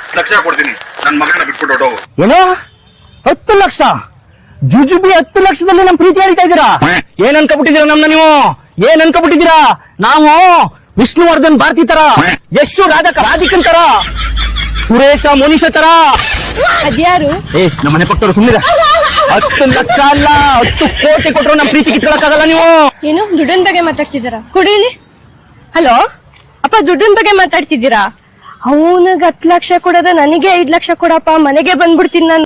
ಹತ್ತು ಲಕ್ಷ ಕೊಡ್ತೀನಿ. ನನ್ನ ಮಗನ ಬಿಟ್ಬಿಟ್ಟು ಹೊರ್ಟೋಗು. ಏನೋ? ಹತ್ತು ಲಕ್ಷ? ಜುಜುಬಿ ಹತ್ತು ಲಕ್ಷದಲ್ಲಿ ನಮ್ ಪ್ರೀತಿ ಹೇಳ್ತಾ ಇದ್ದೀರಾ? ಏನ್ ಅನ್ಕೊಬಿಟ್ಟಿದ್ದೀರಾ ನಮ್ನ ನೀವು? ಏನ್ ಅನ್ಕೊಬಿಟ್ಟಿದ್ದೀರಾ? ನಾವು ವಿಷ್ಣುವರ್ಧನ್ ಭಾರತಿ ತರ ಎಷ್ಟು ರಾಧಕ ರಾಧಿಕನ್ ತರ ಸುರೇಶ ಮೋನಿಷ ತರ. ಅದ್ಯಾರು? ಏ ನಮ್ಮ ಮನೆ ಪಕ್ಕದವ್ರು ಸುಮ್ಮನೆ ಹತ್ತು ಲಕ್ಷ ಅಲ್ಲ ಹತ್ತು ಕೋಟಿ ಕೊಟ್ಟರು ನಮ್ ಪ್ರೀತಿ ಕಿತ್ಕೊಳಕ್ಕಾಗಲ್ಲ ನೀವು. ಏನು? ದುಡ್ಡಿನ ಬಗ್ಗೆ ಮಾತಾಡ್ತಿದ್ದೀರಾ? ಕುಡೀಲಿ? ಹಲೋ? ಅಪ್ಪ ದುಡ್ಡಿನ ಬಗ್ಗೆ ಮಾತಾಡ್ತಿದ್ದೀರಾ? ಅವನಿಗೆ ಹತ್ತು ಲಕ್ಷ ಕೊಡೋದ ನನಗೆ ಐದ್ ಲಕ್ಷ ಕೊಡಪ್ಪ ಮನೆಗೆ ಬಂದ್ಬಿಡ್ತೀನಿ ನಾನು.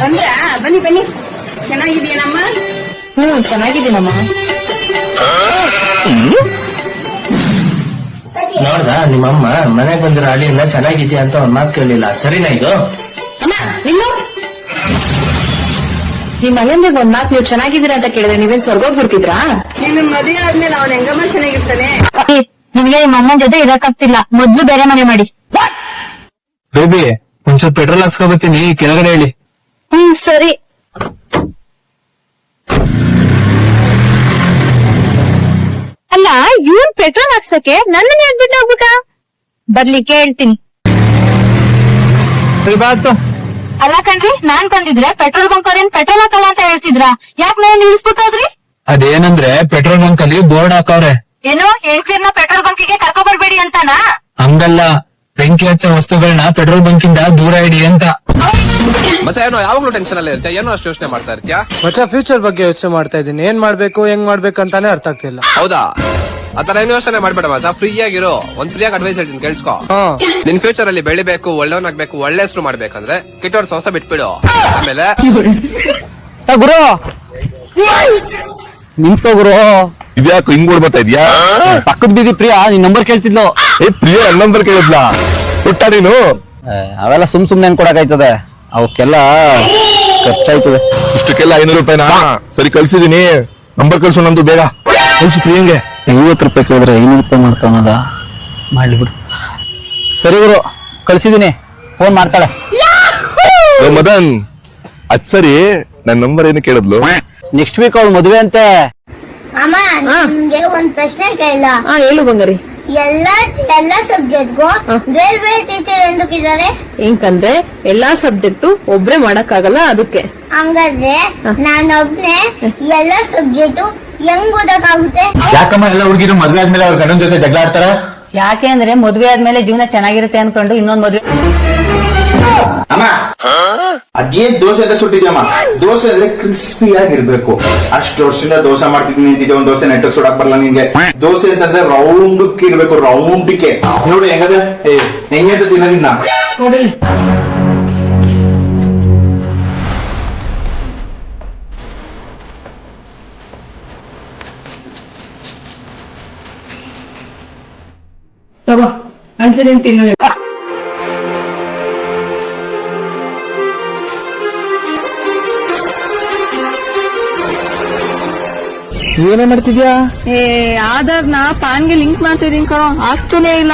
ಬಂದ್ರಾ? ಬನ್ನಿ ಬನ್ನಿ. ಚೆನ್ನಾಗಿದೆಯೇನಮ್ಮ ಹ್ಮ್ ಚೆನ್ನಾಗಿದ್ದೀನಮ್ಮ. ನೋಡ್ದ ನಿಮ್ಮಮ್ಮ ಮನೆಗ್ ಬಂದಿರೋ ಅಳಿಯನ್ನ ಚೆನ್ನಾಗಿದ್ಯಾ ಅಂತ ಒಂದ್ ಮಾತು ಕೇಳಲಿಲ್ಲ ಸರಿನಾ ಇದು? ಅಮ್ಮ ನಿಲ್ಲು. ನಿಮ್ ಮನೆಯಿಂದ ಒಂದ್ ಮಾತು ನೀವು ಚೆನ್ನಾಗಿದ್ದೀರಾ ಅಂತ ಕೇಳಿದ್ರೆ ನೀವೇನ್ ಸ್ವರ್ಗೋಗ್ಬಿಡ್ತಿದ್ರಾ? ನಿನ್ನ ಮದುವೆ ಆದ್ಮೇಲೆ ಅವನ ಹೆಂಗಮ್ಮ ಚೆನ್ನಾಗಿರ್ತಾನೆ? ನಿಮಗೆ ನಿಮ್ಮ ಅಮ್ಮನ ಜೊತೆ ಇರಕ್ಕಾಗ್ತಿಲ್ಲ. ಮೊದ್ಲು ಬೇರೆ ಮನೆ ಮಾಡಿ. ಬೇಬಿ ಒಂಚೂರು ಪೆಟ್ರೋಲ್ ಹಾಕ್ಸ್ಕೊಬತ್ತೀನಿ. ಕೆಳಗಡೆ ಹೇಳಿ. ಹ್ಮ್ ಸರಿ. ಅಲ್ಲ ಇವನ್ ಪೆಟ್ರೋಲ್ ಹಾಕ್ಸಕ್ಕೆ ನನ್ನನ್ನ ಯಾಕೆ ಬಿಟ್ಟು ಹೋಗ್ಬಿಟ್ಟ ಬರ್ಲಿ ಕೇಳ್ತೀನಿ ಅಲ್ಲ ಕಣ್ರಿ ನಾನ್ ಕಂದಿದ್ರೆ ಪೆಟ್ರೋಲ್ ಬಂಕ್ ಅವ್ರೇನ್ ಪೆಟ್ರೋಲ್ ಹಾಕಲ್ಲ ಅಂತ ಹೇಳ್ತಿದ್ರ? ಯಾಕೆ ನಾನು ನಿಲ್ಸ್ಬಿಟ್ಟೋದ್ರಿ ಅದೇನಂದ್ರೆ ಪೆಟ್ರೋಲ್ ಬಂಕ್ ಅಲ್ಲಿ ಬೋರ್ಡ್ ಹಾಕವ್ರೆ. ಏನು ಹೆಂಗ್ಸಿರ್ನ ಪೆಟ್ರೋಲ್ ಬಂಕಿಗೆ ಕರ್ಕೊ ಬರ್ಬೇಡಿ ಅಂತಾನಾ? ಹಂಗಲ್ಲ ಬೆಂಕಿ ಹಚ್ಚ ವಸ್ತುಗಳನ್ನ ಪೆಟ್ರೋಲ್ ಬಂಕಿಂದ ದೂರ ಇಡಿ ಅಂತ. ಮಚ್ಚ ಏನೋ ಯಾವಾಗ್ಲೂ ಟೆನ್ಷನ್ ಅಲ್ಲೇ ಇರ್ತೀಯ? ಏನೋ ಅಷ್ಟು ಯೋಚನೆ ಮಾಡ್ತಾ ಇರ್ತೀಯ? ಮಚ್ಚ ಫ್ಯೂಚರ್ ಬಗ್ಗೆ ಯೋಚನೆ ಮಾಡ್ತಾ ಇದ್ದೀನಿ. ಏನ್ ಮಾಡ್ಬೇಕು ಹೆಂಗ್ ಮಾಡ್ಬೇಕು ಅಂತಾನೆ ಅರ್ಥ ಆಗ್ತಿಲ್ಲ ಹೌದಾ? ಆತರ ಏನು ಯೋಚನೆ ಮಾಡ್ಬೇಡ ಮಚ್ಚ. ಫ್ರೀ ಆಗಿರೋ. ಒಂದ್ ಫ್ರೀ ಆಗಿ ಅಡ್ವೈಸ್ ಹೇಳ್ತೀನಿ ಕೇಳಿಸ್ಕೊ. ಹಾ. ನಿನ್ ಫ್ಯೂಚರ್ ಅಲ್ಲಿ ಬೆಳಿಬೇಕು ಒಳ್ಳೆವನಾಗ್ಬೇಕು ಒಳ್ಳೆ ಹೆಸರು ಮಾಡ್ಬೇಕಂದ್ರೆ ಕಿಟ್ಟೋರ್ ಸೊಸ ಬಿಟ್ಬಿಡು. ಆಮೇಲೆ ಗುರು. ನಿಂತ್ಕೋ ಗುರು. ಇದ್ಯಾಕೆ ಹಿಂಗ್ ಓಡ್ಬರ್ತಾ ಇದ್ಯಾ? ಪಕ್ಕದ ಬೀದಿ ಪ್ರಿಯಾ ನಿನ್ ನಂಬರ್ ಕೇಳ್ತಿದ್ಲು. ಏ ಪ್ರಿಯ ನಂಬರ್ ಕೇಳಿದ್ಲಾ? ಕೊಟ್ಟ ನೀನು? ಅವೆಲ್ಲ ಸುಮ್ ಸುಮ್ನೆ ಹೆಂಗ್ ಕೊಡಕಾಯ್ತದೆ ಅವಕ್ಕೆಲ್ಲ ಖರ್ಚಾಯ್ತದೆ. ಇಷ್ಟಕ್ಕೆಲ್ಲ ಐನೂರು ರೂಪಾಯಿನ? ಸರಿ ಕಳ್ಸಿದೀನಿ. ನಂಬರ್ ಕಳ್ಸು ನಂದು ಬೇಗ ಕಳ್ಸು ಪ್ರಿಯಂಗೆ. ಐವತ್ತು ರೂಪಾಯಿ ಕೇಳಿದ್ರೆ ಐನೂರು ರೂಪಾಯಿ ಮಾಡ್ತಾನದ ಮಾಡ್ಲಿ ಬಿಡು. ಸರಿ ಗುರು ಕಳ್ಸಿದೀನಿ. ಫೋನ್ ಮಾಡ್ತಾಳೆ. ಏ ಮದನ್ ಅದ್ ಸರಿ ನನ್ ನಂಬರ್ ಏನು ಕೇಳಿದ್ಲು? ನೆಕ್ಸ್ಟ್ ವೀಕ್ ಅವಳು ಮದುವೆ ಅಂತೆ. ಅಮ್ಮ ನಿಮ್ಗೆ ಒಂದ್ ಪ್ರಶ್ನೆ ಕೇಳ ಹಾ ಹೇಳು ಬಂಗಾರಿ. ಎಲ್ಲಾ ಎಲ್ಲಾ ಸಬ್ಜೆಕ್ಟ್ಗೂ ಬೇರೆ ಬೇರೆ ಟೀಚರ್ ಎಂದಕ್ಕಿದ್ದಾರೆ? ಹೆಂಗಂದ್ರೆ ಎಲ್ಲಾ ಸಬ್ಜೆಕ್ಟು ಒಬ್ರೇ ಮಾಡಕ್ಕಾಗಲ್ಲ ಅದಕ್ಕೆ. ಹಂಗಾದ್ರೆ ನಾನೊಬ್ನೇ ಎಲ್ಲಾ ಸಬ್ಜೆಕ್ಟ್ ಹೆಂಗ್ ಓದಕ್ಕಾಗುತ್ತೆ? ಯಾಕಮ್ಮ ಎಲ್ಲ ಹುಡುಗಿರು ಮದ್ವೆ ಆದ್ಮೇಲೆ ಅವ್ರ ಗಂಡನ ಜೊತೆ ಜಗಳ ಆಡ್ತಾರ ಯಾಕೆ ಅಂದ್ರೆ ಮದ್ವೆ ಆದ್ಮೇಲೆ ಜೀವನ ಚೆನ್ನಾಗಿರುತ್ತೆ ಅನ್ಕೊಂಡು ಇನ್ನೊಂದ್ ಮದ್ವೆ ಅದೇನ್ ದೋಸೆ ಅಂತ ಸುಟ್ಟಿದ್ಯಮ್ಮ? ದೋಸೆ ಅಂದ್ರೆ ಕ್ರಿಸ್ಪಿ ಆಗಿರ್ಬೇಕು. ಅಷ್ಟು ವರ್ಷದಿಂದ ದೋಸೆ ಮಾಡ್ತಿದ್ದೀನಿ ಅಂತಿದ್ದೆ ಒಂದ್ ದೋಸೆ ನೆಟ್ವರ್ಕ್ ಸುಡಕ್ ಬರಲ್ಲ ನಿನ್ಗೆ ದೋಸೆ ಅಂತಂದ್ರೆ ರೌಂಡ್ ಇರ್ಬೇಕು ರೌಂಡಿಗೆ ನೋಡಿ ಹೆಂಗದ? ಹೆಂಗೆ ಅಂತ ತಿನ್ನೋದಿನ್ನ ಏನೇ ಮಾಡ್ತಿದ್ಯಾ? ಏ ಆಧಾರ್ನ ಪಾನ್ಗೆ ಲಿಂಕ್ ಮಾಡ್ತಿದೀನಿ ಕಣೋ. ಆಗ್ತಾನೆ ಇಲ್ಲ.